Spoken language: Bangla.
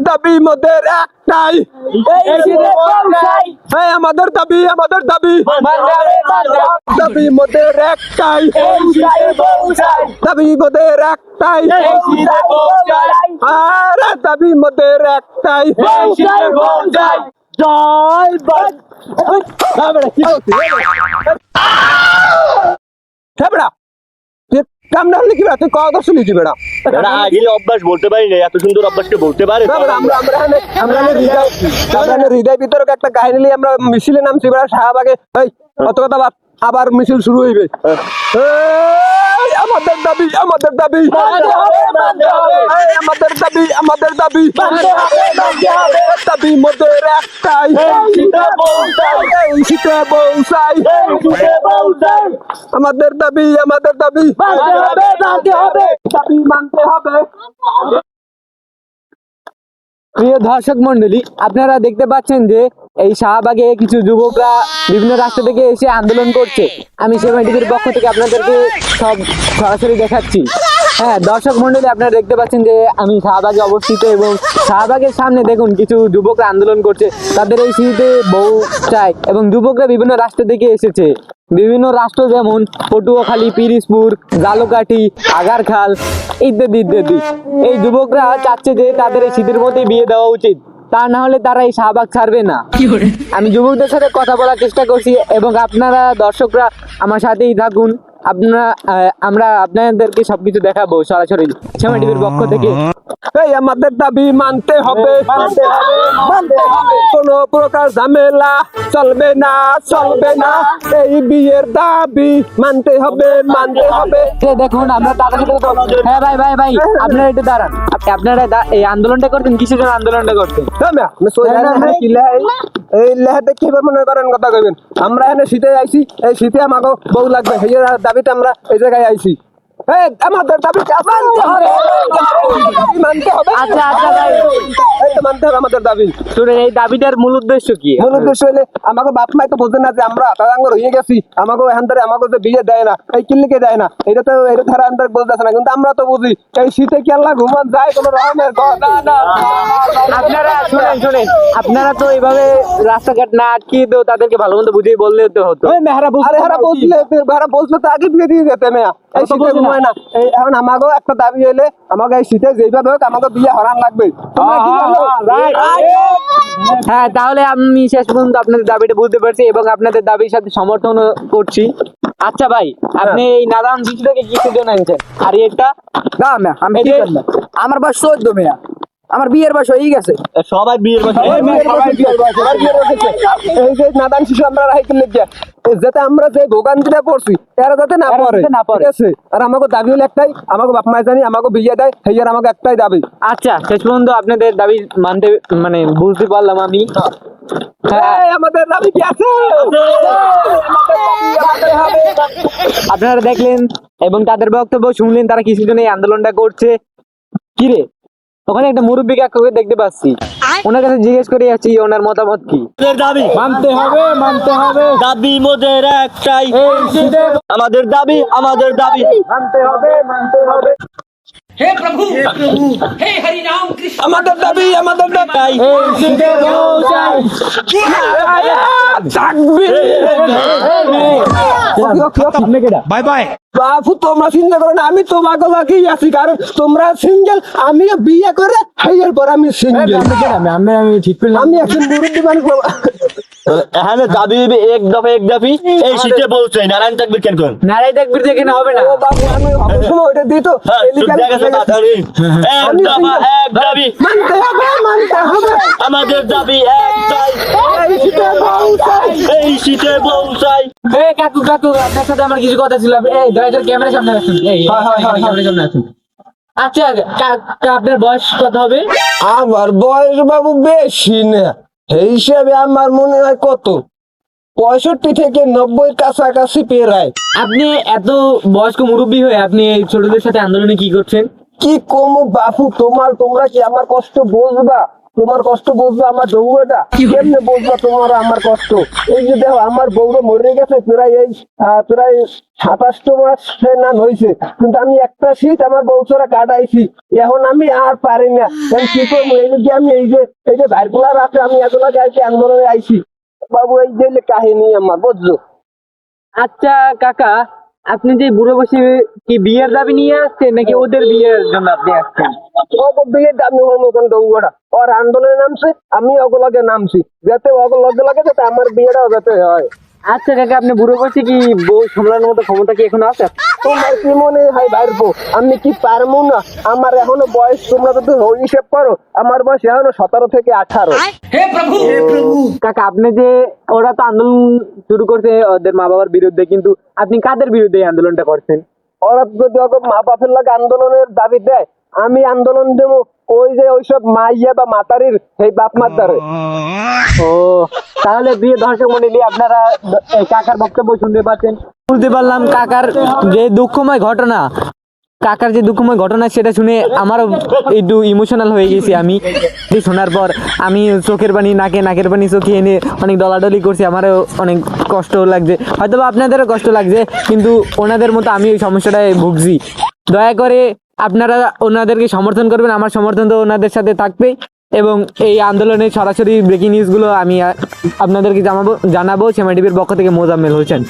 দাবি মোদের একটাই। শীতে আমাদের দাবি আমাদের দাবি। দাবি মোদের একটাই। দাবি মোদের একটাই। শীতে দাবি মোদের একটাই। জয় হ্যাঁ হলে কি বেড়া তুই অভ্যাস বলতে পারি না এত সুন্দর অভ্যাসকে বলতে পারে আমরা আমরা আমরা হৃদয় আমরা হৃদয় বিতরক একটা কাহিনী নিয়ে আমরা মিছিলে নামছি বেড়া শাহবাগে। এই কত কথা বাদ আবার মিছিল শুরু হইবে। এই, আমাদের দাবি আমাদের দাবি। আমাদের দাবি আমাদের দাবি। দাবি মোদের একটাই। শীতে বউসাই আমাদের দাবি আমাদের দাবি। দাবি মানতে হবে। প্রিয় দর্শক মন্ডলী আপনারা দেখতে পাচ্ছেন যে এই শাহবাগে কিছু যুবকরা বিভিন্ন রাস্তা থেকে এসে আন্দোলন করছে। আমি সেবা টিভির পক্ষ থেকে আপনাদেরকে সব সরাসরি দেখাচ্ছি। হ্যাঁ দর্শক মন্ডলী আপনারা দেখতে পাচ্ছেন যে আমি শাহবাগে অবস্থিত এবং শাহবাগের সামনে দেখুন কিছু যুবকরা আন্দোলন করছে। তাদের এই শীতে বউ চায় এবং যুবকরা বিভিন্ন রাস্তা থেকে এসেছে। বিভিন্ন রাষ্ট্র যেমন পটুয়াখালী পিরিসপুর জালকাঠি, আগারখাল ইত্যাদি ইত্যাদি। এই যুবকরা চাচ্ছে যে তাদের এই শীতের মধ্যে বিয়ে দেওয়া উচিত। তা না হলে তারা এই শাহবাগ ছাড়বে না। আমি যুবকদের সাথে কথা বলার চেষ্টা করছি এবং আপনারা দর্শকরা আমার সাথেই থাকুন। আপনারা আমরা আপনাদেরকে সবকিছু দেখাবো সরাসরি শ্যামা টিভির পক্ষ থেকে। এই আমাদের দাবি মানতে হবে মানতে হবে মানতে হবে। কোন প্রকার ঝামেলা চলবে না চলবে না। এই বিয়ের দাবি মানতে হবে মানতে হবে। দেখুন আমরা হ্যাঁ ভাই ভাই ভাই আপনারা একটু দাঁড়ান। আপনারা এই আন্দোলনটা করছেন কিসের জন্য আন্দোলনটা করছেন? হ্যাঁ, এই লেহাতে কীভাবে মনে করেন কথা কইবেন? আমরা এখানে শীতে আইছি এই শীতে আমাকে বউ লাগবে সেই দাবিতে আমরা এই জায়গায় আইছি। হ্যাঁ আমাদের দাবি মানতে হবে। দাবি মানতে হবে। আচ্ছা আচ্ছা ভাই এই তো মানতে হবে আমাদের দাবি। শুনেন এই দাবিটার মূল উদ্দেশ্য কি? মূল উদ্দেশ্য হলে আমাকে বাপ মাই তো বোঝে না যে আমরা তারাঙ্গর হয়ে গেছি আমাকে এখান থেকে আমাকে যে বিয়ে দেয় না এই কিল্লিকে দেয় না এটা তো এটা ধারা আন্দার বলতেছে না কিন্তু আমরা তো বুঝি এই শীতে কি আল্লাহ ঘুমান যায় কোনো রকমের না না আপনারা শুনেন শুনেন আপনারা তো এইভাবে রাস্তাঘাট না আটকিয়ে তো তাদেরকে ভালো মন্দ বুঝিয়ে বললে তো হতো। আরে হারা বলছিলে হারা বলছিল তো আগে বিয়ে দিয়ে যেতে মেয়া। এই শীতে ঘুমায় না। এখন আমাকেও একটা দাবি হলে আমাকে এই শীতে যেইভাবে হোক আমাকে বিয়ে হরান লাগবে। তোমরা? হ্যাঁ তাহলে আমি শেষ পর্যন্ত আপনাদের দাবিটা বুঝতে পারছি এবং আপনাদের দাবির সাথে সমর্থন করছি। আচ্ছা ভাই আপনি এই নাদান শিশুটাকে কিসের জন্য আনছেন আর এটা? না না আমি আমার বয়স চোদ্দ মেয়া। আমার বিয়ের বয়স হয়ে গেছে। সবাই বিয়ের বয়সে এই যে নাদান শিশু আমরা রাখাইতে লেগে যাতে আমরা যে ভোগান্তিটা পড়ছি এরা যাতে না পড়ে না পড়ে। আছে? আর আমাকে দাবি হলো একটাই আমাকে বাপ মায় জানি আমাকে বিয়ে দেয় সেই আর আমাকে একটাই দাবি। আচ্ছা শেষ পর্যন্ত আপনাদের দাবি মানতে মানে বুঝতে পারলাম আমি। হ্যাঁ। আমাদের দাবি কি আছে? আপনারা দেখলেন এবং তাদের বক্তব্য শুনলেন তারা কিছুর জন্য এই আন্দোলনটা করছে। কিরে ওখানে একটা মুরব্বী কাকুকে দেখতে পাচ্ছি। ওনার কাছে জিজ্ঞেস করে যাচ্ছি ওনার মতামত কি দাবি মানতে হবে মানতে হবে দাবি মোদের একটাই আমাদের দাবি আমাদের দাবি মানতে হবে মানতে হবে হে প্রভু হে প্রভু হে হরি নাম কৃষ্ণ আমাদের দাবি আমাদের দাবি হে সিদ্ধে গৌসাই তাকবীর বাই বাই। বাপু তোমরা চিন্তা করো না আমি তোমাকে লাগেই আছি? কারণ তোমরা সিঙ্গেল আমিও বিয়ে করে হাইয়ার পর আমি সিঙ্গেল। হ্যাঁ, আমি আমি ঠিক করলাম আমি একজন মুরব্বী মানুষ হ্যাঁ, হ্যাঁ দাবি এক দফা এক দাবি এই শীতে বলছে নারায়ণ তাকবির কেন কোন? নারায়ণ তাকবির দিয়ে কেন হবে না। বাবু আমি হ্যাঁ। সময় ওটা দিই তো। এক দাবি মানতে হবে মানতে হবে। আমাদের দাবি একটাই এই শীতে বউ চাই। এই শীতে বউ চাই এই কাকু কাকু আপনার সাথে আমার কিছু কথা ছিল। এই দয়া করে ক্যামেরার সামনে আসুন। এই হয়, হয়, হয়, ক্যামেরার সামনে আসুন। আচ্ছা কা- কা- আপনার বয়স কত হবে? আমার বয়স বাবু বেশি না। এই হিসাবে আমার মনে হয় কত? পঁয়ষট্টি থেকে নব্বই কাছাকাছি পেরায়। আপনি এত বয়স্ক মুরব্বী হয়ে আপনি এই ছোটদের সাথে আন্দোলনে কি করছেন? কি কমু বাপু তোমার তোমরা কি আমার কষ্ট বুঝবা? তোমার কষ্ট বুঝব আমার বউটা কেমনে বুঝব তোমার আমার কষ্ট? এই যে দেখো আমার বউরা মরে গেছে প্রায় এই প্রায় সাতাশটো মাস না হয়েছে কিন্তু আমি একটা শীত আমার বউ ছাড়া কাটাইছি। এখন আমি আর পারি না। কি করব? এই যে আমি এই যে এই যে ভাইরকুলা রাতে আমি এগুলো গাইছি আন্দোলনে আইছি। বাবু এই যে কাহিনী আমার বুঝছ? আচ্ছা কাকা আপনি যে বুড়ো বসে কি বিয়ের দাবি নিয়ে আসছেন নাকি ওদের বিয়ের জন্য আপনি আসছেন? আন্দোলনে নামছি আমি অগলগে নামছি। যাতে অগলগে লাগে যাতে আমার বিয়েটাও যাতে হয়। আচ্ছা কাকা আপনি বুড়ো বলছি কি বউ সামলানোর মতো ক্ষমতা কি এখন আছে? তোমার কি মনে হয় বাইরবো আমি কি পারব না? আমার এখনও বয়স তোমরা তো হিসেব করো আমার বয়স এখনও সতেরো থেকে আঠারো। হে প্রভু! কাকা আপনি যে ওরা তো আন্দোলন শুরু করছে ওদের মা বাবার বিরুদ্ধে কিন্তু আপনি কাদের বিরুদ্ধে এই আন্দোলনটা করছেন? ওরা যদি মা বাপের লাগে আন্দোলনের দাবি দেয় আমি আন্দোলন দেবো। ওই যে ওইসব মাইয়া বা মাতারির সেই বাপ মার দ্বারে ও তাহলে প্রিয় দর্শক মন্ডলী আপনারা এই কাকার বক্তব্য শুনতে পাচ্ছেন। বুঝতে পারলাম কাকার যে দুঃখময় ঘটনা। কাকার যে দুঃখময় ঘটনা সেটা শুনে আমারও একটু ইমোশনাল হয়ে গেছি আমি। শোনার পর আমি চোখের পানি নাকে নাকের পানি চোখে এনে অনেক ডলাডলি করছি। আমারও অনেক কষ্ট লাগছে। হয়তো বা আপনাদেরও কষ্ট লাগছে কিন্তু ওনাদের মতো আমি ওই সমস্যাটায় ভুগছি। দয়া করে আপনারা ওনাদেরকে সমর্থন করবেন, আমার সমর্থন তো ওনাদের সাথে থাকবেই। এবং এই আন্দোলনের সরাসরি ব্রেকিং নিউজগুলো আমি আপনাদেরকে জানাব জানাব। সেমা টিভির পক্ষ থেকে মোজাম্মেল হোসেন।